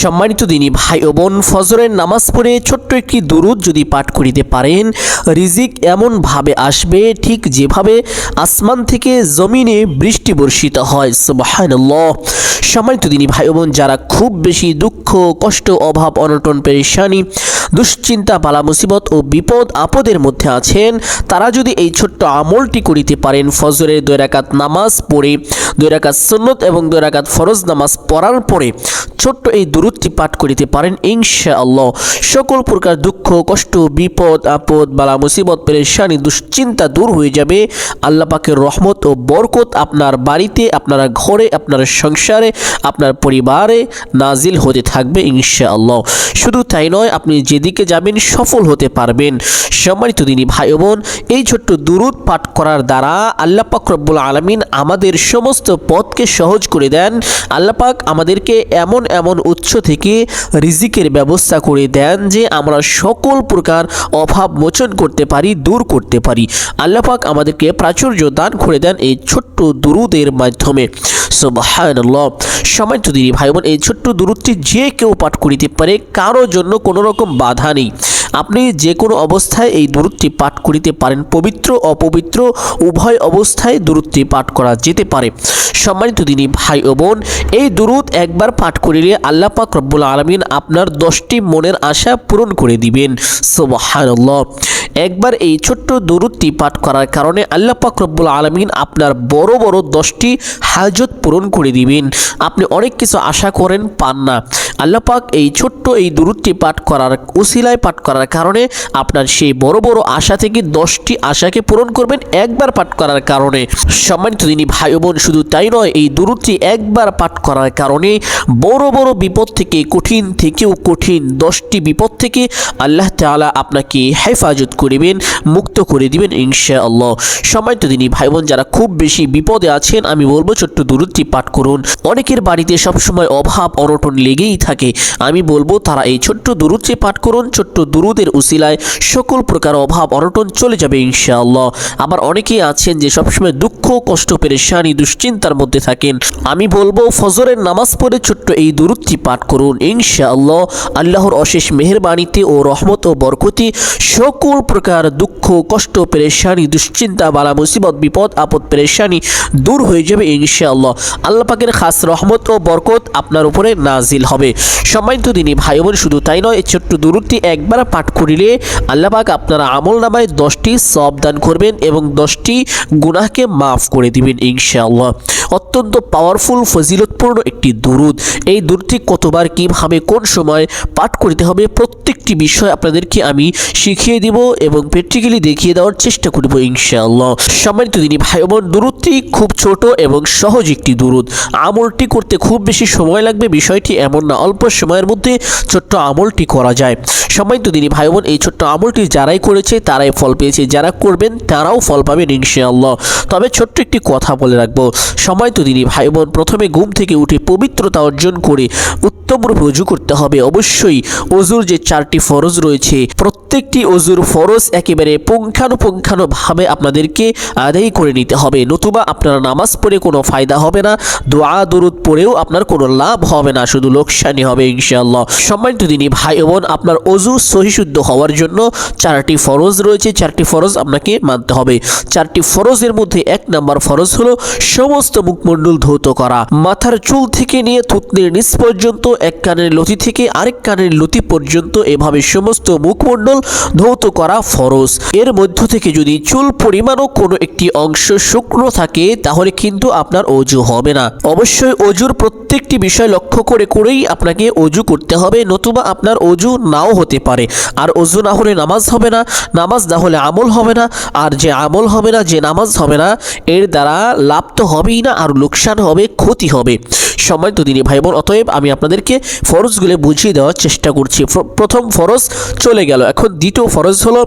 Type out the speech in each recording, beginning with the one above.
সম্মানিত দিনই ভাই ও বোন, ফজরের নামাজ পড়ে ছোট্ট একটি দুরুদ যদি পাঠ করিতে পারেন, রিজিক এমনভাবে আসবে, ঠিক যেভাবে আসমান থেকে জমিনে বৃষ্টি বর্ষিত হয়, সুবহানাল্লাহ। সম্মানিত দিনই ভাই ও বোন, যারা খুব বেশি দুঃখ, কষ্ট, অভাব, অনটন, পেরেশানি দুশ্চিন্তা বালা মুসিবত ও বিপদ আপদের মধ্যে আছেন। তারা যদি এই ছোট্ট আমলটি করিতে পারেন, ফজরের দুই রাকাত নামাজ পড়ে, দুই রাকাত সুন্নত এবং দুই রাকাত ফরজ নামাজ পড়ার পরে ছোট্ট এই দুরুদটি পাঠ করিতে পারেন, ইনশাআল্লাহ। সকল প্রকার দুঃখ, কষ্ট, বিপদ, আপদ বালা মুসিবত পেরেশানি, দুশ্চিন্তা দূর হয়ে যাবে। আল্লাহ পাকের রহমত ও বরকত আপনার বাড়িতে, আপনার ঘরে, আপনার সংসারে, আপনার পরিবারে নাজিল হতে থাকবে, ইনশাআল্লাহ। শুধু তাই নয়, আপনি যেদিকে যাবেন সফল হতে পারবেন। সম্মানিত দিনী ভাই বোন, এই ছোট্ট দুরুদ পাঠ করার দ্বারা আল্লাহ পাক রব্বুল আলমিন আমাদের সমস্ত পথকে সহজ করে দেন। আল্লাহ পাক আমাদেরকে এমন এমন উৎস থেকে রিজিকের ব্যবস্থা করে দেন যে আমরা সকল প্রকার অভাব মোচন করতে পারি, দূর করতে পারি। আল্লাহ পাক আমাদেরকে প্রাচুর্য দান করে দেন এই ছোট্ট দুরুদের মাধ্যমে। সুবহানাল্লাহ। তো দিদি ভাই বোন, এই ছোট্ট দূরত্বে যে কেউ পাঠ করিতে পারে কারোর জন্য কোনো রকম বাধা নেই। আপনি যে কোনো অবস্থায় এই দূরত্বটি পাঠ করিতে পারেন। পবিত্র, অপবিত্র, উভয় অবস্থায় দূরত্বটি পাঠ করা যেতে পারে। সম্মানিত দিনী ভাই ও বোন, এই দুরুদ একবার পাঠ করিলে আল্লাহ পাক রব্বুল আলমিন আপনার দশটি মনের আশা পূরণ করে দিবেন। সুবহানাল্লাহ। একবার এই ছোট্ট দুরুদটি পাঠ করার কারণে আল্লাহ পাক রব্বুল আলমিন আপনার বড় বড় দশটি হাজত পূরণ করে দিবেন। আপনি অনেক কিছু আশা করেন, পান না। আল্লাহ পাক এই ছোট্ট এই দুরুদটি পাঠ করার উসিলায় পাঠ করার কারণে আপনার সেই বড় বড় আশা থেকে দশটি আশাকে পূরণ করবেন একবার পাঠ করার কারণে। সম্মানিত তিনি ভাই বোন শুধু তাই নয়, এই দুরুদটি একবার পাঠ করার কারণে বড় বড় বিপদ থেকে, কঠিন থেকেও কঠিন দশটি বিপদ থেকে আল্লাহ তাআলা আপনাকে হেফাজত করিবেন, মুক্ত করে দিবেন ইনশা আল্লাহ সম্মানিত দিনী ভাই বোন যারা খুব বেশি বিপদে আছেন, আমি বলব ছোট্ট দুরুদটি পাঠ করুন। অনেকের বাড়িতে সবসময় অভাব, অনটন লেগেই থাকে। আমি বলব তারা এই ছোট্ট দূরত্বে পাঠ করুন, ছোট্ট দুরুদের উসিলায় সকল প্রকার অভাব অনটন চলে যাবে ইনশাআল্লাহ। আবার অনেকেই আছেন যে সবসময় দুঃখ, কষ্ট, পেরেশানি, দুশ্চিন্তার মধ্যে থাকেন। আমি বলব, ফজরের নামাজ পড়ে ছোট্ট এই দুরুদটি পাঠ করুন। ইনশাআল্লাহ আল্লাহর অশেষ মেহেরবাণীতে ও রহমত ও বরকতি সকল প্রকার দুঃখ, কষ্ট, পেরেশানি, দুশ্চিন্তা বালা মুসিবত বিপদ, আপদ, পেরেশানি দূর হয়ে যাবে ইনশাআল্লাহ। আল্লাহ পাকের খাস রহমত ও বরকত আপনার উপরে নাজিল হবে। সম্মানিত দিনী ভাই বোন শুধু তাই নয় ছোট্ট দুরুদটি একবার পাঠ করিলে আল্লাহ পাক আপনারা আমল নামায় দশটি সব দান করবেন এবং দশটি গুনাহকে মাফ করে দিবেন, ইনশাআল্লাহ। অত্যন্ত পাওয়ারফুল ফজিলতপূর্ণ একটি দুরুদ। এই দুরুদটি কতবার, কীভাবে, কোন সময় পাঠ করতে হবে প্রত্যেকটি বিষয় আপনাদেরকে আমি শিখিয়ে দিব এবং প্র্যাকটিক্যালি দেখিয়ে দেওয়ার চেষ্টা করব, ইনশাআল্লাহ। সম্মানিত দিনী ভাই বোন দুরুদটি খুব ছোট এবং সহজ একটি দুরুদ। আমলটি করতে খুব বেশি সময় লাগবে, বিষয়টি এমন না, অল্প সময়ের মধ্যে ছোট্ট আমলটি করা যায়। সম্মানিত দিনী ভাই বোন এই ছোট্ট আমলটি যারাই করেছে, তারাই ফল পেয়েছে। যারা করবেন, তারাও ফল পাবেন, ইনশাআল্লাহ। তবে ছোট্ট একটি কথা বলে রাখব। সম্মানিত দিনী ভাই বোন প্রথমে ঘুম থেকে উঠে পবিত্রতা অর্জন করে উত্তম রূপে অজু করতে হবে। অবশ্যই অজুর যে চারটি ফরজ রয়েছে, প্রত্যেকটি অজুর ফরজ একেবারে পুঙ্খানুপুঙ্খানুভাবে আপনাদেরকে আদায় করে নিতে হবে। নতুবা আপনার নামাজ পড়ে কোনো ফায়দা হবে না, দোয়া, দরুদ পড়েও আপনার কোনো লাভ হবে না, শুধু লোকসানি হবে, ইনশাআল্লাহ। সম্মানিত দিনী ভাই বোন আপনার অজু সহিশুদ্ধ হওয়ার জন্য চারটি ফরজ রয়েছে, চারটি ফরজ আপনাকে মানতে হবে। চারটি ফরজের মধ্যে এক নাম্বার ফরজ হলো সমস্ত মুখমণ্ডল ধৌত করা। মাথার চুল থেকে নিয়ে থুতনির নিচ পর্যন্ত, এক কানের লতি থেকে আরেক কানের লতি পর্যন্ত এভাবে সমস্ত মুখমণ্ডল ধৌত করা ফরজ। এর মধ্য থেকে যদি চুল পরিমাণও কোনো একটি অংশ শুকনো থাকে, তাহলে কিন্তু আপনার অজু হবে না। অবশ্যই অজুর প্রত্যেকটি বিষয় লক্ষ্য করে করেই আপনাকে অজু করতে হবে, নতুবা আপনার অজু নাও হতে পারে। আর অজু না হলে নামাজ হবে না, নামাজ না হলে আমল হবে না, আর যে আমল হবে না, যে নামাজ হবে না, এর দ্বারা লাভ তো হবেই না, আর লোকসান হবে, ক্ষতি হবে। সম্মানিত দিনী ভাই বোন অতএব আমি আপনাদেরকে ফরজগুলো বুঝিয়ে দেওয়ার চেষ্টা করছি। প্রথম ফরজ চলে গেল। এখন দ্বিতীয় ফরজ হলো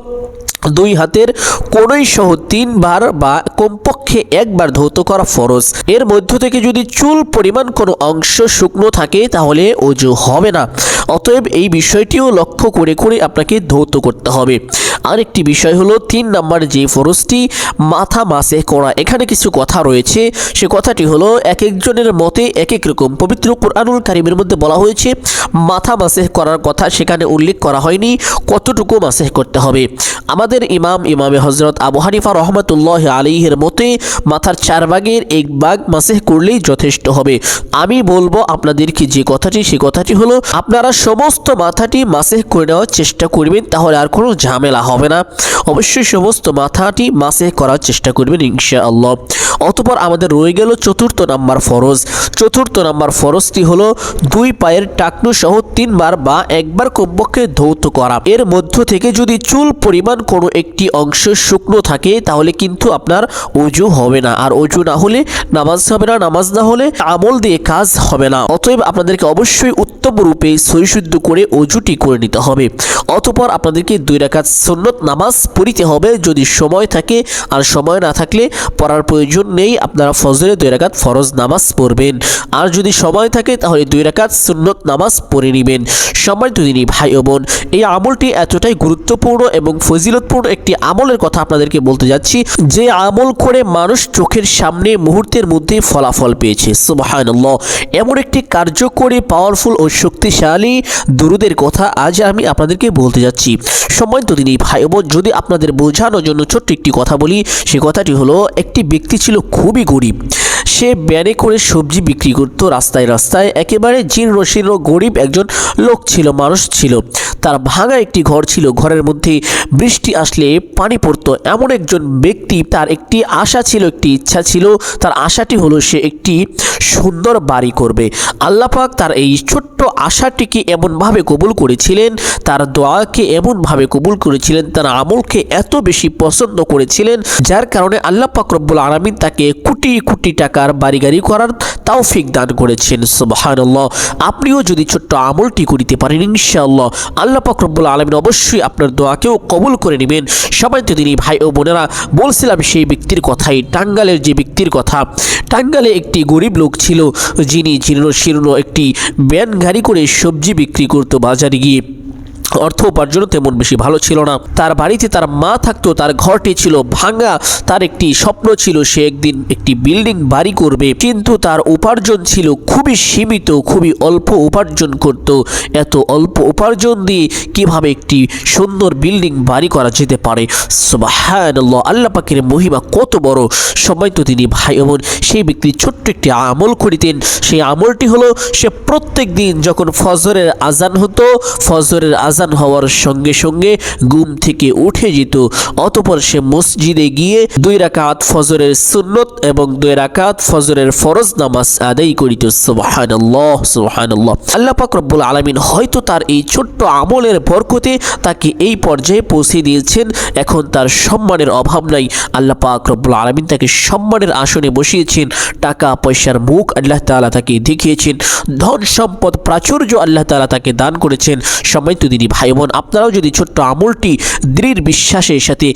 দুই হাতের কোনোই সহ তিনবার বা কমপক্ষে একবার ধৌত করা ফরজ। এর মধ্য থেকে যদি চুল পরিমাণ কোনো অংশ শুকনো থাকে, তাহলে অজু হবে না। অতএব এই বিষয়টিও লক্ষ্য করে করে আপনাকে ধৌত করতে হবে। আরেকটি বিষয় হলো, তিন নাম্বার যে ফরজটি মাথা মাসে করা, এখানে কিছু কথা রয়েছে। সে কথাটি হলো, এক একজনের মতে এক এক রকম। পবিত্র কোরআনুল কারিমের মধ্যে বলা হয়েছে, মাথা মাসে করার কথা সেখানে উল্লেখ করা হয়নি, কতটুকু মাসে করতে হবে। আমাদের ইমাম, ইমামে হজরত আবু হানিফা রহমতুল্লাহ আলীহের মতে, মাথার চার ভাগের এক ভাগ মাসেহ করলেই যথেষ্ট হবে। আমি বলব আপনাদেরকে যে কথাটি, সে কথাটি হলো, আপনারা সমস্ত মাথাটি মাসেহ করে নেওয়ার চেষ্টা করবেন, তাহলে আর কোনো ঝামেলা হবে না। অবশ্যই সমস্ত মাথাটি মাসেহ করার চেষ্টা করবেন ইনশাআল্লাহ। অতপর আমাদের রয়ে গেল চতুর্থ নাম্বার ফরজ। চতুর্থ নাম্বার ফরজটি হলো, দুই পায়ের টাকনু সহ তিনবার বা একবার কমপক্ষে ধৌত করা। এর মধ্য থেকে যদি চুল পরিমাণ কোনো একটি অংশ শুকনো থাকে, তাহলে কিন্তু আপনার অজু হবে না। আর অজু না হলে নামাজ হবে না, নামাজ না হলে আমল দিয়ে কাজ হবে না। অতএব আপনাদেরকে অবশ্যই উত্তম রূপে সৈশুদ্ধ করে অজুটি করে নিতে হবে। অতপর আপনাদেরকে দুই রাকাত সুন্নত নামাজ পড়িতে হবে, যদি সময় থাকে। আর সময় না থাকলে পড়ার প্রয়োজন নেই, আপনারা ফজরে দুই রাকাত ফরজ নামাজ পড়বেন। আর যদি সময় থাকে, তাহলে দুই রাকাত সুন্নত নামাজ পড়ে নেবেন। সম্মানিত দিনী ভাই ও বোন, এই আমলটি এতটাই গুরুত্বপূর্ণ এবং ফজিলতপূর্ণ একটি আমলের কথা আপনাদেরকে বলতে যাচ্ছি। যে আমল করে মানুষ চোখের সামনে মুহূর্তের মধ্যে ফলাফল পেয়েছে। সুবহানাল্লাহ। এমন একটি কার্যকরী পাওয়ারফুল ও শক্তিশালী দুরুদের কথা আজ আমি আপনাদেরকে বলতে যাচ্ছি। সময় তো দিনী ভাই বোন, যদি আপনাদের বোঝানোর জন্য ছোট্ট একটি কথা বলি, সে কথাটি হলো, একটি ব্যক্তি ছিল খুবই গরিব। সে ব্যারে করে সবজি বিক্রি করত রাস্তায় রাস্তায়। একেবারে জীর্ণ শীর্ণ গরিব একজন লোক ছিল, মানুষ ছিল। তার ভাঙা একটি ঘর ছিল, ঘরের মধ্যে বৃষ্টি আসলে পানি পড়তো। এমন একজন ব্যক্তি, তার একটি আশা ছিল, একটি ইচ্ছা ছিল, তার আশাটি হলো সে একটি সুন্দর বাড়ি করবে। আল্লাপাক তার এই ছোট্ট আশাটিকে এমনভাবে কবুল করেছিলেন, তার দোয়াকে এমনভাবে কবুল করেছিলেন, তার আমলকে এত বেশি পছন্দ করেছিলেন, যার কারণে আল্লাহ পাক রব্বুল আলমিন তাকে কোটি কোটি টাকার বাড়ি গাড়ি করার তৌফিক দান করেছেন। সুবহানাল্লাহ। আপনিও যদি ছোট্ট আমলটি করিতে পারেন, ইনশাআল্লাহ আল্লাহ পাক রব্বুল আলমিন অবশ্যই আপনার দোয়াকেও কবুল করে নেবেন। সবাই তো তিনি ভাই ও বোনেরা, বলছিলাম সেই ব্যক্তির কথাই, টাঙ্গালের যে ব্যক্তির কথা, টাঙ্গালে একটি গরিব লোক ছিল, যিনি জীর্ণ শীর্ণ একটি ব্যান গাড়ি করে সবজি বিক্রি করতো বাজারে গিয়ে। অর্থ উপার্জনও তেমন বেশি ভালো ছিল না। তার বাড়িতে তার মা থাকতো, তার ঘরটি ছিল ভাঙা, তার একটি স্বপ্ন ছিল সে একদিন একটি বিল্ডিং বাড়ি করবে। কিন্তু তার উপার্জন ছিল খুবই সীমিত, খুবই অল্প উপার্জন করত। এত অল্প উপার্জন দিয়ে কীভাবে একটি সুন্দর বিল্ডিং বাড়ি করা যেতে পারে? সুবহানাল্লাহ, আল্লাহ পাকের মহিমা কত বড়। সময় তো তিনি ভাই বোন, সেই ব্যক্তি ছোট্ট একটি আমল করিতেন। সেই আমলটি হলো, সে প্রত্যেক দিন যখন ফজরের আজান হতো, ফজরের আজান হওয়ার সঙ্গে সঙ্গে ঘুম থেকে উঠে যেত। অতপর সে মসজিদে গিয়ে দুই রাকাত ফজরের সুন্নত এবং দুই রাকাত ফজরের ফরজ নামাজ আদায় করিত। সুবহানাল্লাহ সুবহানাল্লাহ। আল্লাহ পাক রব্বুল আলামিন হয়তো তার এই ছোট্ট আমলের বরকতে তাকে এই পর্যায়ে পৌঁছে দিয়েছেন। এখন তার সম্মানের অভাব নাই। আল্লাহ পাক আলামিন তাকে সম্মানের আসনে বসিয়েছেন। টাকা, পয়সার মুখ আল্লাহ তাআলা তাকে দেখিয়েছেন। ধন সম্পদ, প্রাচুর্য আল্লাহ তাআলা তাকে দান করেছেন। সময় তো দিনী ভাই বোন আপনারাও যদি ছোট্ট আমলটি দৃঢ় বিশ্বাসের সাথে,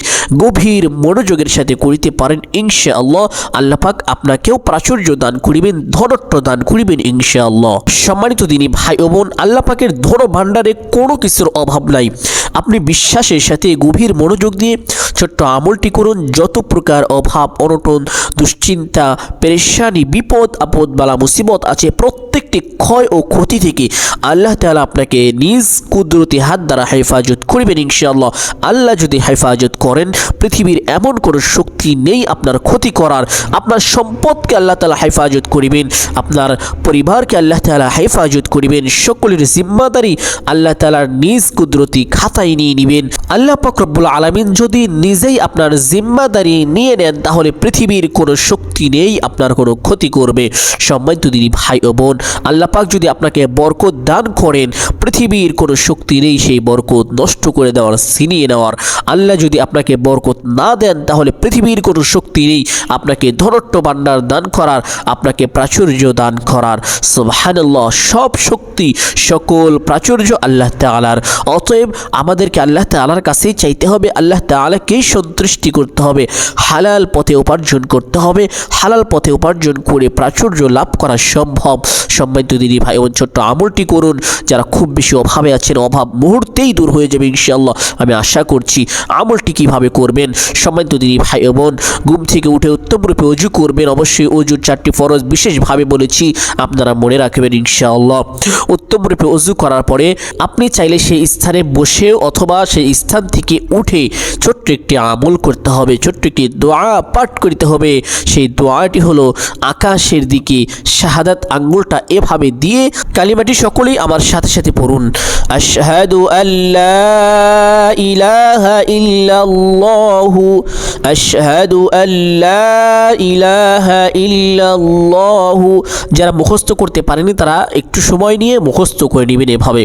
গভীর মনোযোগের সাথে করিতে পারেন ইনশা আল্লাহ আল্লাপাক আপনাকেও প্রাচুর্য দান করিবেন, ধনত্ব দান করিবেন ইনশা আল্লাহ সম্মানিত দিনী ভাই বোন আল্লাপাকের ধন ভাণ্ডারে কোনো কিছুর অভাব নাই। আপনি বিশ্বাসের সাথে গভীর মনোযোগ দিয়ে ছোট্ট আমলটি করুন। যত প্রকার অভাব, অনটন, দুশ্চিন্তা, পেরেশানি, বিপদ, আপদ, বালা, মুসিবত আছে, প্রত্যেকটি ক্ষয় ও ক্ষতি থেকে আল্লাহ তাআলা আপনাকে নিজ কুদরতি হাত দ্বারা হেফাজত করিবেন ইনশাআল্লাহ। আল্লাহ যদি হেফাজত করেন, পৃথিবীর এমন কোনো শক্তি নেই আপনার ক্ষতি করার। আপনার সম্পদকে আল্লাহ তালা হেফাজত করিবেন, আপনার পরিবারকে আল্লাহ তাআলা হেফাজত করিবেন। সকলের জিম্মাদারি আল্লাহ তাআলার নিজ কুদরতি খাতায় নিয়ে নেবেন। আল্লাহ পাক রব্বুল আলামিন যদি নিজেই আপনার জিম্মাদারি নিয়ে নেন, তাহলে পৃথিবীর কোনো শক্তি নেই, আপনার কোনো ক্ষতি করবে। সম্মানিত দিদি ভাই ও বোন, আল্লাহ পাক যদি আপনাকে বরকত দান করেন, পৃথিবীর কোনো শক্তি নেই সেই বরকত নষ্ট করে দেওয়ার, ছিনিয়ে নেওয়ার। আল্লাহ যদি আপনাকে বরকত না দেন, তাহলে পৃথিবীর কোনো শক্তি নেই, আপনাকে ধনট্য ভাণ্ডার দান করার, আপনাকে প্রাচুর্য দান করার। সুবহানাল্লাহ, সব শক্তি, সকল প্রাচুর্য আল্লাহ তাআলার। অতএব আমার আমাদেরকে আল্লাহ তাআলার কাছেই চাইতে হবে। আল্লাহ তাআলাকেই সন্তুষ্টি করতে হবে। হালাল পথে উপার্জন করতে হবে। হালাল পথে উপার্জন করে প্রাচুর্য লাভ করা সম্ভব। সম্মানিত দিদি ভাই বোন, ছোট্ট আমলটি করুন। যারা খুব বেশি অভাবে আছেন, অভাব মুহূর্তেই দূর হয়ে যাবে ইনশাআল্লাহ। আমি আশা করছি আমলটি কীভাবে করবেন? সম্মানিত দিদি ভাই বোন, ঘুম থেকে উঠে উত্তম রূপে অজু করবেন। অবশ্যই অজুর চারটি ফরজ বিশেষভাবে বলেছি। আপনারা মনে রাখবেন ইনশাআল্লাহ। উত্তম রূপে অজু করার পরে আপনি চাইলে সেই স্থানে বসে অথবা সেই স্থান থেকে উঠে ছোট্ট একটি আমল করতে হবে, ছোট্ট একটি দোয়া পাঠ করতে হবে। সেই দোয়াটি হলো, আকাশের দিকে শাহাদাত আঙ্গুলটা এভাবে দিয়ে কালিমাটি সকলেই আমার সাথে সাথে পড়ুন। আশহাদু আল্লাহ ইলাহা ইল্লাল্লাহু, আশহাদু আল্লাহ ইলাহা ইল্লাল্লাহু। যারা মুখস্থ করতে পারেনি তারা একটু সময় নিয়ে মুখস্থ করে নেবেন এভাবে।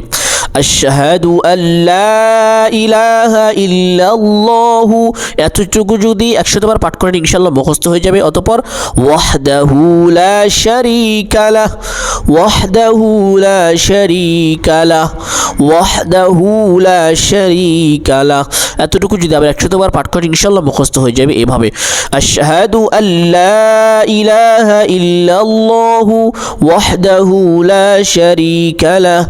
আশহাদু আল্লাহ ইলাহা ইল্লাল্লাহু। এতটুকু যদি একশো বার পাঠ করেন, ইনশাআল্লাহ মুখস্থ হয়ে যাবে। অতপর, ওয়াহদাহু লা শারীকা লাহ, ওয়াহদাহু লা শারীকা লাহ, ওয়াহদাহু লা শারীকা লাহ। এতটুকু যদি আবার একশো বার পাঠ করেন, ইনশাআল্লাহ মুখস্থ হয়ে যাবে এভাবে। আশহাদু আল্লাহ ইলাহা ইল্লাল্লাহু, ওয়াহদাহু লা শারীকা লাহ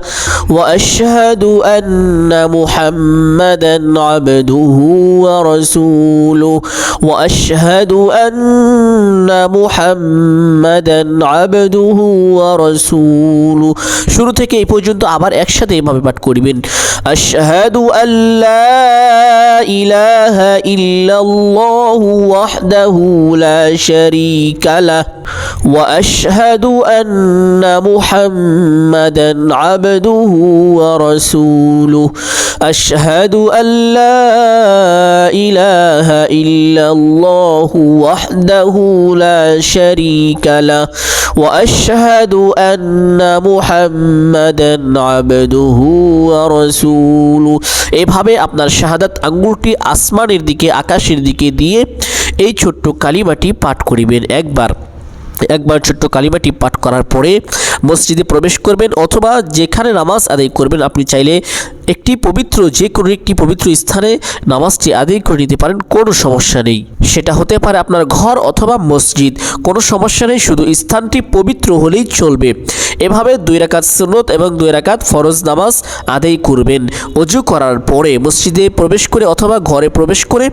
واشهد ان محمدا عبده ورسوله واشهد ان محمدا عبده ورسوله শুরু থেকে এই পর্যন্ত আবার একসাথে এভাবে পাঠ করবেন আশহাদু আল্লা ইলাহা ইল্লাল্লাহু ওয়াহদাহু লা শারীকা লাহ واشهد ان محمدا عبده ورسوله اشهد ان لا اله الا الله وحده لا شريك له واشهد ان محمدا عبده ورسوله এভাবে আপনার শাহাদাত আঙ্গুলটি আসমানের দিকে আকাশের দিকে দিয়ে এই ছোট্ট কালিমাটি পাঠ করিবেন একবার একবার ছোট্ট কালিমাটি পাঠ করার পরে মসজিদে প্রবেশ করবেন অথবা যেখানে নামাজ আদায় করবেন, আপনি চাইলে একটি পবিত্র যে কোনো একটি পবিত্র স্থানে নামাজটি আদায় করে নিতে পারেন, কোনো সমস্যা নেই। সেটা হতে পারে আপনার ঘর অথবা মসজিদ, কোনো সমস্যা নেই, শুধু স্থানটি পবিত্র হলেই চলবে। এভাবে দুই রাকাত সুন্নত এবং দুই রাকাত ফরজ নামাজ আদায় করবেন। অজু করার পরে মসজিদে প্রবেশ করে অথবা ঘরে প্রবেশ করে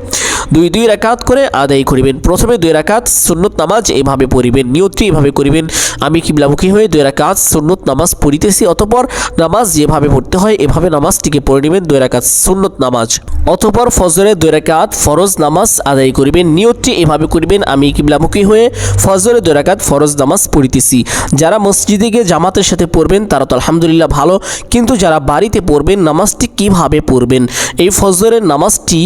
দুই দুই রাকাত করে আদায় করিবেন। প্রথমে দুই রাকাত সুন্নত নামাজ এভাবে পড়িবেন, নিয়তটি এভাবে করিবেন, আমি কিবলামুখী হয়ে দুই রাকাত সুন্নত নামাজ পড়িতেছি, অতপর নামাজ যেভাবে পড়তে হয়, এভাবে নামাজটিকে পড়ে নেবেন দুই রাকাত সুন্নত নামাজ। অতপর ফজরে দুই রাকাত ফরজ নামাজ আদায় করিবেন, নিয়তটি এভাবে করিবেন, আমি কিবলামুখী হয়ে ফজরে দুই রাকাত ফরজ নামাজ পড়িতেছি। যারা মসজিদে গিয়ে জামাতের সাথে পড়বেন, তারা তো আলহামদুলিল্লাহ ভালো, কিন্তু যারা বাড়িতে পড়বেন, নামাজটি কীভাবে পড়বেন? এই ফজরের নামাজটি,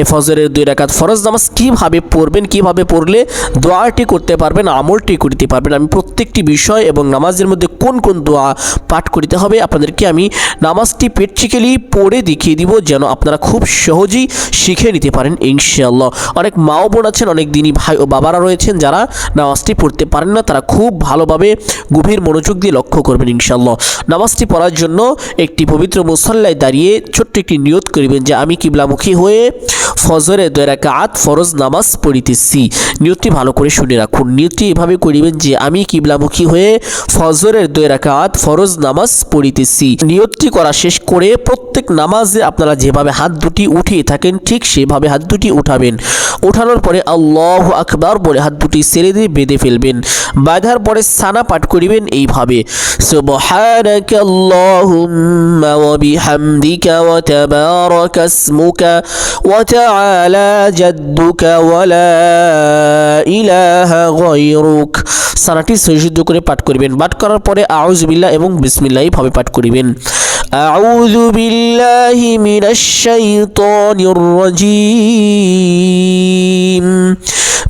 এই ফজরের দুই রাকাত ফরজ নামাজ কীভাবে পড়বেন, কীভাবে পড়লে দোয়াটি করতে পারবেন, আমলটি করতে পারবেন, আমি প্রত্যেকটি বিষয় এবং নামাজের মধ্যে কোন কোন দোয়া পাঠ করিতে হবে, আপনাদেরকে আমি নামাজটি প্র্যাকটিক্যালি পড়ে দেখিয়ে দিব যেন আপনারা খুব সহজেই শিখে নিতে পারেন, ইনশাআল্লাহ। অনেক মাও বোন আছেন, অনেক দিনই ভাই ও বাবারা রয়েছেন যারা নামাজটি পড়তে পারেন না, তারা খুব ভালোভাবে গভীর মনোযোগ দিয়ে লক্ষ্য করবেন, ইনশাআল্লাহ। নামাজটি পড়ার জন্য একটি পবিত্র মুসল্লায় দাঁড়িয়ে ছোট্ট একটি নিয়ত করিবেন যে, আমি কিবলামুখী হয়ে ফজরে দুই রাকাত ফরজ নামাজ পড়িতেছি। নিয়তটি ভালো করে শুনে রাখুন। নিয়তটি এভাবে করিবেন যে, আমি কিবলামুখী হয়ে ফজরের দুই রাকাত ফরজ নামাজ পড়িতেছি নিয়তটি করা শেষ করে প্রত্যেক নামাজে আপনারা যেভাবে হাত দুটি উঠিয়ে থাকেন ঠিক সেভাবে হাত দুটি উঠাবেন ওঠানোর পরে আল্লাহ আকবার বলে হাত দুটি ছেড়ে দিয়ে বেঁধে ফেলবেন বাঁধার পরে সানা পাঠ করিবেন এইভাবে سبحانك اللهم وبحمدك وتبارك اسمك وتعالى جدك ولا إله غيرك সানাটি সহিশুদ্ধ করে পাঠ করিবেন পাঠ করার পরে আউজ বিল্লাহ এবং বিসমিল্লাহ ভাবে পাঠ করিবেন أعوذ بالله من الشيطان الرجيم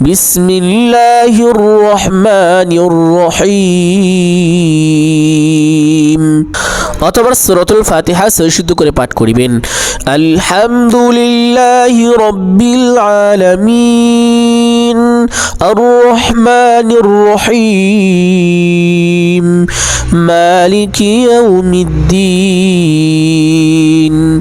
بسم الله الرحمن الرحيم অতবার সুরতুল ফাতিহা সহিশুদ্ধ করে পাঠ করিবেন। আলহামদুলিল্লাহ রব্বিল আলামিন। আর রহমানির রহিম মালিক ইয়াউমিদ্দিন।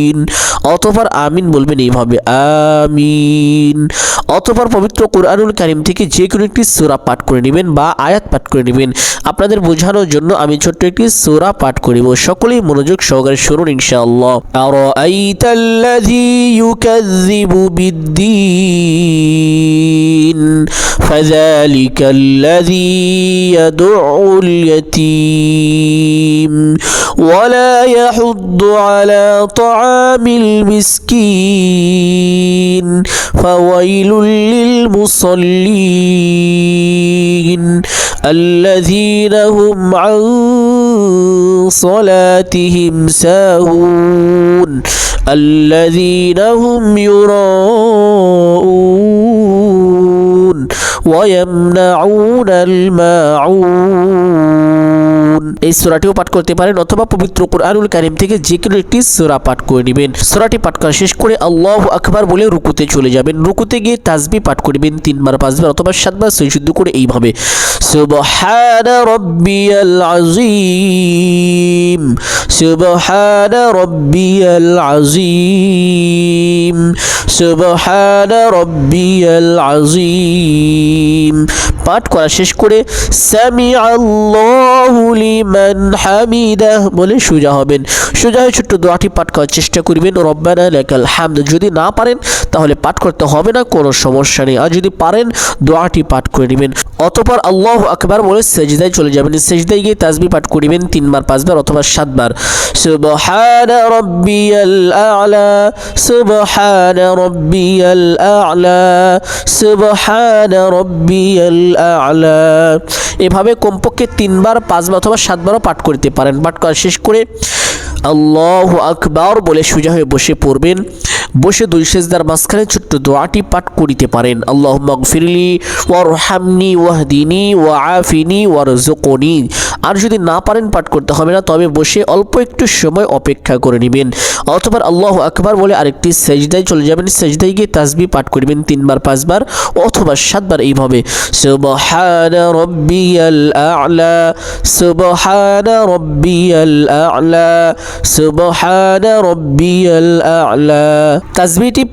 অতপর আমিন বলবেন এইভাবে আমিন অতপর পবিত্র কোরআনুল কারিম থেকে যে কোনো একটি সূরা পাঠ করে নেবেন বা আয়াত পাঠ করে নেবেন আপনাদের বোঝানোর জন্য আমি ছোট্ট একটি সূরা পাঠ করিব সকলেই মনোযোগ সহকারে শুনুন ইনশাআল্লাহ أرأيت الذي يكذب بالدين فذلك الذي يدع اليتيم ولا يحض على طعام المسكين فويل للمصلين الذين هم عن صلاتهم ساهون الذين هم يراءون ويمنعون الماعون এই সূরাটিও পাঠ করতে পারেন অথবা পবিত্র কোরআনুল কারীম থেকে যে কোনো একটি সূরা পাঠ করে নেবেন। সূরাটি পাঠ করা শেষ করে আল্লাহু আকবার বলে রুকুতে চলে যাবেন। রুকুতে গিয়ে তাসবিহ পাঠ করবেন তিনবার, পাঁচবার অথবা সাতবার সৈশুদ্ধ করে এইভাবে। সুবহান রব্বিয়াল আযীম। সুবহান রব্বিয়াল আযীম। সুবহান রব্বিয়াল আযীম। পাঠ করা শেষ করে সামি আল্লাহু লিমান হামিদাহ বলে সোজা হবেন। সোজা হয়ে ছোট্ট দোয়াটি পাঠ করার চেষ্টা করবেন। রব্বানা লাকাল হামদ। যদি না পারেন তাহলে পাঠ করতে হবে না, কোনো সমস্যা নেই। আর যদি পারেন, দোয়াটি পাঠ করে নেবেন। অতপর আল্লাহ আকবার বলে সেজদায় চলে যাবেন। সেজদায় গিয়ে তাজবি পাঠ করিবেন তিনবার, পাঁচবার অথবা সাতবার। সুবহান রব্বিয়াল আ'লা, সুবহান রব্বিয়াল আ'লা, সুবহান রব্বিয়াল আ'লা। এভাবে কমপক্ষে তিনবার, পাঁচবার অথবা সাতবারও পাঠ করতে পারেন। পাঠ করা শেষ করে আল্লাহ আকবর বলে সোজা হয়ে বসে পড়বেন। বসে দুই সেজদার মাঝখানে ছোট্ট দোয়াটি পাঠ করিতে পারেন। আল্লাহ মগফিরলি ওয়ারহামনি, ওয়াহদিনী, ওয়া ওয়ার ওয়ারজুকনি আর যদি না পারেন পাঠ করতে হবে না, তবে বসে অল্প একটু সময় অপেক্ষা করে নেবেন। অথবা আল্লাহ আকবার বলে আরেকটি সেজদায় চলে যাবেন। সেজদায় গিয়ে তাসবি পাঠ করবেন তিনবার, পাঁচবার অথবা সাতবার এইভাবে। সুবহান রব্বিয়াল আ'লা রব্বিয়াল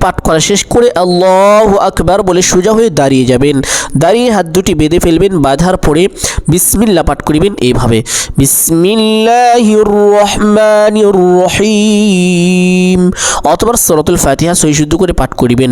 পাঠ করা শেষ করে আল্লাহু আকবার বলে সোজা হয়ে দাঁড়িয়ে যাবেন। দাঁড়িয়ে হাত দুটি বেঁধে ফেলবেন, বাঁধার পরে বিসমিল্লাহ পাঠ করিবেন। এইভাবে। বিসমিল্লাহির রহমানির রহিম। অথবা সরতুল ফাতিহা সহি শুদ্ধ করে পাঠ করিবেন।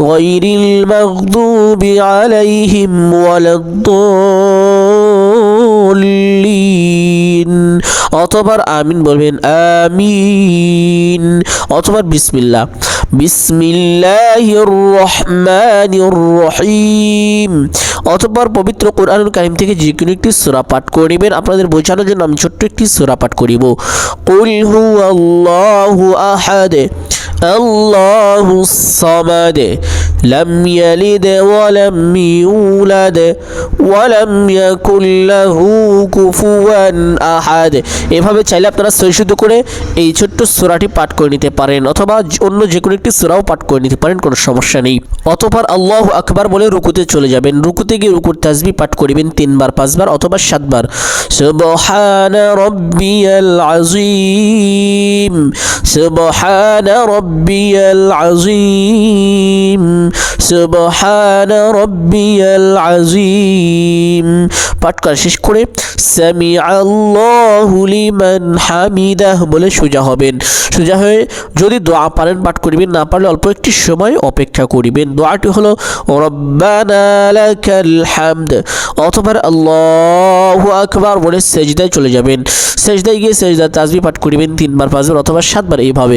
غير المغضوب عليهم ولا الضالين অতবার আমিন বলবেন আমিন অতবার বিসমিল্লাহ বিসমিল্লাহির রহমানির রহিম অতঃপর পবিত্র কোরআনুল কারিম থেকে যে কোনো একটি সূরা পাঠ করে নেবেন আপনাদের বোঝানোর জন্য আমি ছোট্ট একটি সূরা পাঠ করিব কুল হুয়াল্লাহু আহাদ الله الصمد لم يلد ولم يولد ولم يكن له كفوا আহাদ এভাবে চাইলে আপনারা সৈশুদ্ধ করে এই ছোট্ট সূরাটি পাঠ করে নিতে পারেন অথবা অন্য যে কোনো একটি সূরাও পাঠ করে নিতে পারেন কোনো সমস্যা নেই অতঃপর আল্লাহ আকবার বলে রুকুতে চলে যাবেন রুকুতে গিয়ে রুকুর তাসবি পাঠ করিবেন তিনবার পাঁচবার অথবা সাতবার সুবহান রব্বিয়াল আযীম সুবহান রব্বিয়াল আযীম سبحان ربي العظيم পাঠ করা শেষ করে সামি আল্লাহু লিমান হামিদাহ বলে সোজা হবেন সোজা হয়ে যদি দোয়া পারেন পাঠ করিবেন না পারলে অল্প একটি সময় অপেক্ষা করিবেন দোয়াটি হলো রব্বানা লাকাল হামদ অথবা আল্লাহু আকবার বলে সেজদায় চলে যাবেন সেজদায় গিয়ে সেজদা তাজবি পাঠ করিবেন তিনবার পাঁচবার অথবা সাতবার এইভাবে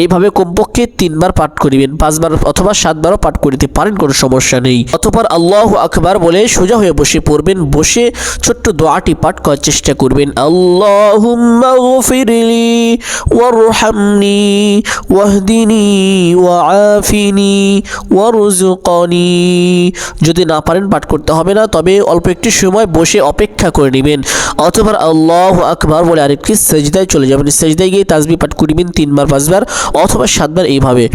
এইভাবে কমপক্ষে তিনবার পাঠ করিবেন, পাঁচবার অথবা সাতবারও পাঠ করিতে পারেন, কোনো সমস্যা নেই। অতঃপর আল্লাহ আকবার বলে, সোজা হয়ে বসে পড়বেন, বসে ছোট্ট দোয়াটি পাঠ করার চেষ্টা করবেন। যদি না পারেন পাঠ করতে হবে না, তবে অল্প একটি সময় বসে অপেক্ষা করে নেবেন। অথবা আল্লাহ আকবার বলে আরেকটি সেজদায় চলে যাবেন। সেজদায় গিয়ে তাজবি পাঠ করিবেন তিনবার, পাঁচবার। অথবা সাতবার এইভাবে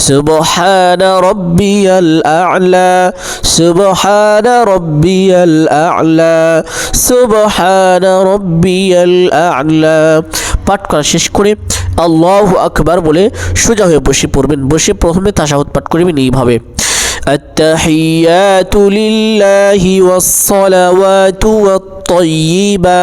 সুবহান রব্বিয়াল আ'লা সুবহান রব্বিয়াল আ'লা সুবহান রব্বিয়াল আ'লা পাঠ করা শেষ করে আল্লাহু আকবার বলে সোজা হয়ে বসে পড়বেন বসে প্রথমে তাশাহুদ পাঠ করবেন এইভাবে التحيات لله والصلوات والطيبات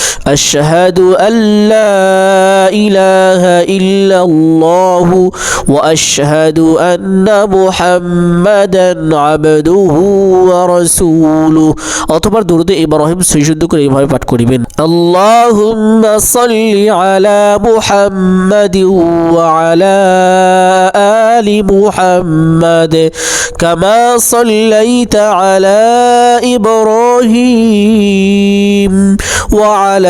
أشهد أن لا إله إلا الله وأشهد أن محمدا عبده ورسوله অতবার দরুদে ইব্রাহিম সৈশুদ্ধ করে এইভাবে পাঠ করিবেন আল্লাহুম্মা সাল্লি আলা মুহাম্মাদি ওয়া আলা আলি মুহাম্মাদ কামা সাল্লাইতা আলা ইব্রাহিম ওয়া আলা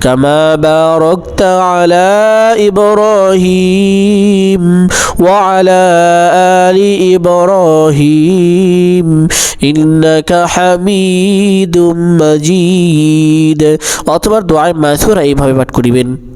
كما باركت على إبراهيم وعلى آل إبراهيم إنك حميد مجيد অতবার দোয়ায় মাসুরা এইভাবে পাঠ করিবেন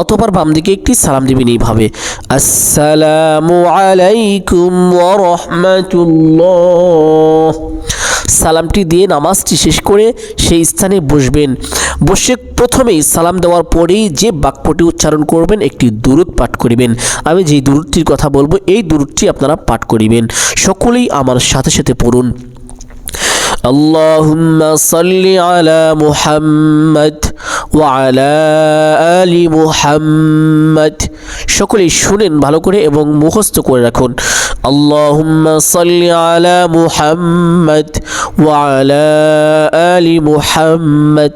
অতপর বাম দিকে একটি সালাম দিবেন এইভাবে, আসসালামু আলাইকুম ওয়া সালামটি দিয়ে নামাজটি শেষ করে সেই স্থানে বসবেন। বসে প্রথমেই সালাম দেওয়ার পরেই যে বাক্যটি উচ্চারণ করবেন, একটি দুরুদ পাঠ করিবেন। আমি যেই দুরুদটির কথা বলব, এই দুরুদটি আপনারা পাঠ করিবেন। সকলেই আমার সাথে সাথে পড়ুন। اللهم صل على محمد وعلى آل محمد সকলেই শুনেন ভালো করে এবং মুখস্থ করে রাখুন اللهم صل على محمد وعلى آل محمد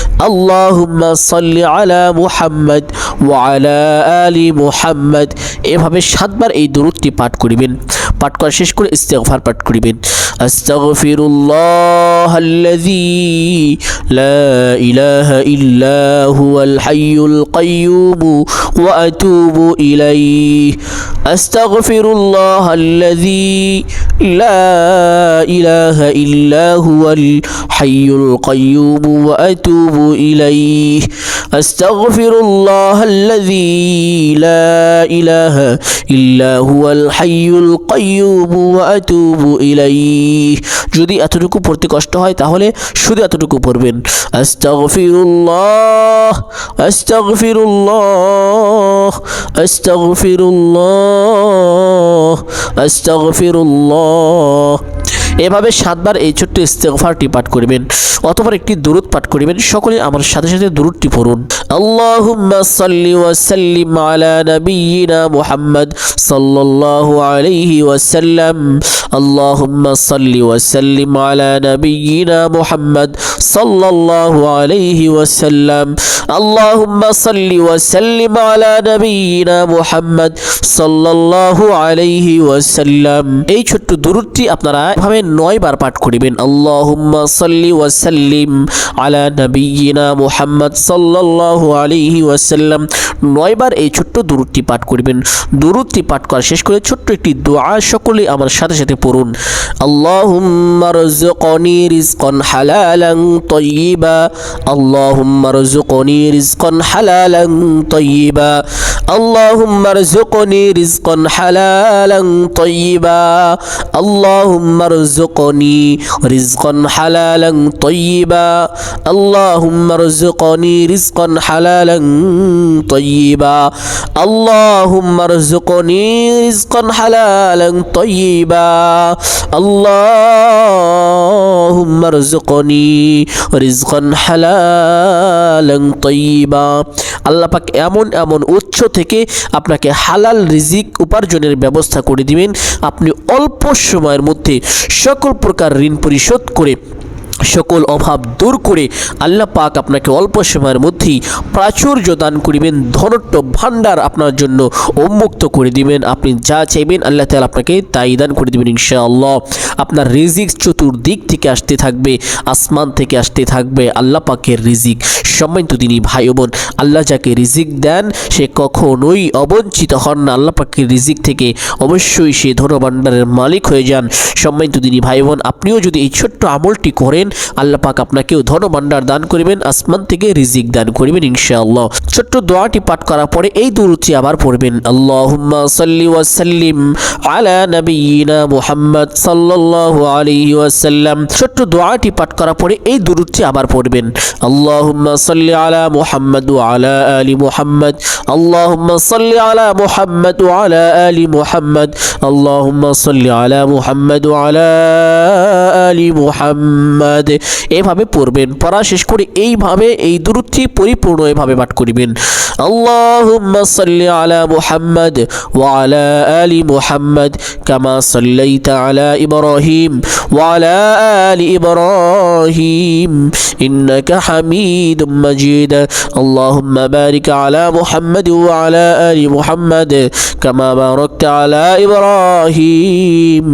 আল্লাহুম্মা সাল্লি আলা মুহাম্মদ ওয়া আলা আলি মুহাম্মদ। এভাবে সাতবার এই দরুদটি পাঠ করিবেন। পাঠ করা শেষ করে ইস্তেগফার পাঠ করিবেন আস্তাগফিরুল্লাহ আল্লাযী লা ইলাহা ইল্লা হুয়াল হাইয়ুল কাইয়ুম ওয়া আতুবু ইলাইহি আস্তাগফিরুল্লাহ আল্লাযী লা ইলাহা ইল্লা হুয়াল হাইয়ুল কাইয়ুম ওয়া আতুবু ইলাইহি আস্তাগফিরুল্লাহ আল্লাযী লা ইলাহা ইল্লা হুয়াল হাইয়ুল কাইয়্যুম যদি এতটুকু পড়তে কষ্ট হয় তাহলে শুধু এতটুকু পড়বেন। আস্তাগফিরুল্লাহ আস্তাগফিরুল্লাহ আস্তাগফিরুল্লাহ আস্তাগফিরুল্লাহ। এভাবে সাতবার এই ছোট্ট ইস্তেগফারটি পাঠ করবেন অথবা একটি দুরুদ পাঠ করবেন সকলে আমার সাথে সাথে দুরুদটি পড়ুন। আল্লাহুম্মা সাল্লি ওয়া সাল্লিম আলা নাবিয়িনা মুহাম্মদ সাল্লাল্লাহু আলাইহি ওয়াসাল্লাম আল্লাহুম্মা সাল্লি ওয়া সাল্লিম আলা নাবিয়িনা মুহাম্মদ সাল্লাল্লাহু আলাইহি ওয়াসাল্লাম আল্লাহুম্মা সাল্লি ওয়া সাল্লিম আলা নাবিয়িনা মুহাম্মদ সাল্লাল্লাহু আলাইহি ওয়াসাল্লাম এই ছোট্ট দুরুদটি আপনারা এভাবে নয় বার পাঠ করিবেন আল্লাহুম্মা সাল্লি ওয়া সাল্লিম আলা নাবিয়িনা মুহাম্মদ সাল্লাল্লাহু আলাইহি ওয়াসাল্লাম নয় বার এই ছোট্ট দুরুদটি পাঠ করিবেন দুরুদটি পাঠ করা শেষ করে ছোট্ট একটি দোয়া সকলে আমার সাথে সাথে পড়ুন আল্লাহুম্মা রযুকনি রিজকান হালালান তাইয়্যিবা আল্লাহুম্মা রযুকনি রিজকান হালালান তাইয়্যিবা اللهم ارزقني رزقا حلالا طيبا اللهم ارزقني رزقا حلالا طيبا اللهم ارزقني رزقا حلالا طيبا اللهم ارزقني رزقا حلالا طيبا اللهم ارزقني رزقا حلالا طيبا আল্লাহ পাক এমন এমন উৎস থেকে আপনাকে হালাল রিজিক উপার্জনের ব্যবস্থা করে দিবেন আপনি অল্প সময়ের মধ্যে সকল প্রকার ঋণ পরিশোধ করে সকল অভাব দূর করে আল্লাহ পাক আপনাকে অল্প সময়ের মধ্যেই প্রাচুর্য দান করিবেন ধনট্য ভাণ্ডার আপনার জন্য উন্মুক্ত করে দিবেন। আপনি যা চাইবেন আল্লাহ তাআলা আপনাকে তাই দান করে দিবেন ইনশাআল্লাহ। আপনার রিজিক চতুর্দিক থেকে আসতে থাকবে, আসমান থেকে আসতে থাকবে, আল্লাহ পাকের রিজিক। সম্মানিত দিনী ভাই বোন, আল্লাহ যাকে রিজিক দেন, সে কখনোই অবঞ্চিত হন না। আল্লাহ পাকের রিজিক থেকে অবশ্যই সে ধনভাণ্ডারের মালিক হয়ে যান। সম্মানিত তিনি ভাই বোন, আপনিও যদি এই ছোট্ট আমলটি করেন আল্লাহ পাক আপনাকেও ধনভাণ্ডার দান করিবেন, আসমান থেকে রিজিক দান করিবেন ইনশাআল্লাহ। ছোট্ট দোয়াটি পাঠ করার পরে এই দুরুচি আবার পড়বেন। আল্লাহুম্মা সাল্লি ওয়া সাল্লিম আলা নাবিয়িনা মুহাম্মদ সাল্লাল্লাহু আলাইহি ওয়াসাল্লাম। ছোট্ট দোয়াটি পাঠ করার পরে এই দুরুচি আবার পড়বেন। আল্লাহুম্মা আলা মুহাম্মদ ওয়া আলা আলি মুহাম্মদ। আল্লাহুম্মা আলা মুহাম্মদ মুহাম্মদ। এভাবে পড়বেন, পড়া শেষ করে এইভাবে এই দূরত্বটি পরিপূর্ণ এভাবে পাঠ করিবেন। আল্লাহুম্মা সাল্লি আলা মুহাম্মদ ওয়া আলা আলি মুহাম্মদ কামা সাল্লাইতা আলা ইব্রাহিম ওয়া আলা আলি ইব্রাহিম ইন্নাকা হামিদুম মাজিদ। আল্লাহুম্মা বারিক আলা মুহাম্মদ ওয়া আলা আলি মুহাম্মদ কামা বারাকতা আলা ইব্রাহিম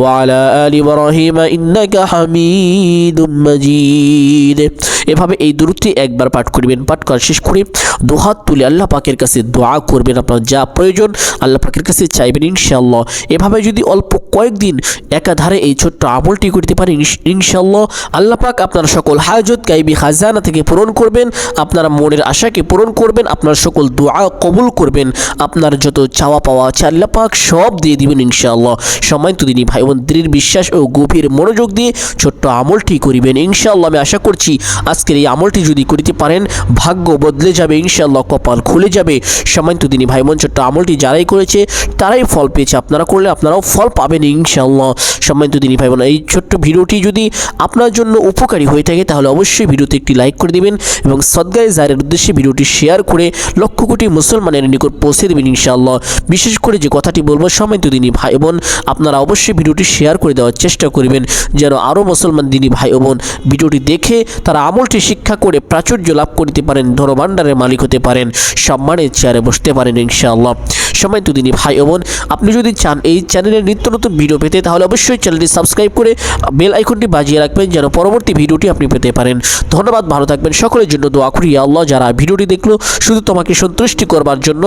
ওয়া আলা আলি ইব্রাহিম ইন্নাকা হামিদুম মাজিদ। এভাবে এই দূরত্বে একবার পাঠ করিবেন, পাঠ করা শেষ করে দুহাত তুলে আল্লাহ পাকের কাছে দোয়া করবেন। আপনার যা প্রয়োজন আল্লাহ পাকের কাছে চাইবেন ইনশাআল্লাহ। এভাবে যদি অল্প কয়েকদিন একাধারে এই ছোট্ট আমলটি করতে পারেন ইনশ- ইনশাআল্লাহ, আল্লাহ পাক আপনার সকল হাজত গাইবি, খাজানা থেকে পূরণ করবেন, আপনার মনের আশাকে পূরণ করবেন, আপনার সকল দোয়া কবুল করবেন, আপনার যত চাওয়া পাওয়া আছে আল্লাহ পাক সব দিয়ে দিবেন ইনশাআল্লাহ। সম্মানিত দিনী ভাই বোন দৃঢ় বিশ্বাস ও গভীর মনোযোগ দিয়ে ছোট্ট আমলটি করিবেন। ইনশাআল্লাহ, আমি আশা করছি আজকের এই আমলটি যদি করিতে পারেন, ভাগ্য বদলে যাবে, ইনশাআল্লাহ কপাল খুলে যাবে। সম্মানিত দিনী ভাই ছোট্ট আমলটি যারাই করেছে, তারাই ফল পেয়েছে। আপনারা করলে আপনারাও ফল পাবেন, ইনশাআল্লাহ। সম্মানিত দিনী ভাই বোন এই ছোট্ট ভিডিওটি যদি আপনার জন্য উপকারী হয়ে থাকে, তাহলে অবশ্যই ভিডিওতে একটি লাইক করে দিবেন এবং সদ্গায় জাহের উদ্দেশ্যে ভিডিওটি শেয়ার করে লক্ষ কোটি মুসলমানের নিকট পৌঁছে দেবেন, ইনশাআল্লাহ। বিশেষ করে যে কথাটি বলব, সম্মানিত দিনী ভাই বোন আপনারা অবশ্যই ভিডিওটি শেয়ার করে দেওয়ার চেষ্টা করবেন, যেন আরও মুসলমান দিনী ভাই বোন ভিডিওটি দেখে তারা আমলটি শিক্ষা করে প্রাচুর্য লাভ করতে পারেন ধনভাণ্ডারের মালিক হতে পারেন, সম্মানের চেয়ারে বসতে পারেন ইনশাআল্লাহ। সময় দুদিনই ভাই ও বোন, আপনি যদি চান এই চ্যানেলের নিত্য নতুন ভিডিও পেতে, তাহলে অবশ্যই চ্যানেলটি সাবস্ক্রাইব করে বেল আইকনটি বাজিয়ে রাখবেন যেন পরবর্তী ভিডিওটি আপনি পেতে পারেন। ধন্যবাদ, ভালো থাকবেন। সকলের জন্য দোয়া করি আল্লাহ, যারা ভিডিওটি দেখল, শুধু তোমাকে সন্তুষ্টি করবার জন্য,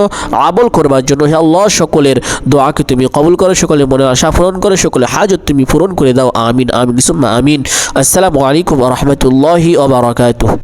আমল করবার জন্য, হে আল্লাহ, সকলের দোয়াকে তুমি কবুল করো, সকলের মনে আশা পূরণ করো সকলে হাজত তুমি পূরণ করে দাও। আমিন আমিন, সুম্মা আমিন। আসসালামু আলাইকুম রহমতুল্লাহি ওবরাকাতুহ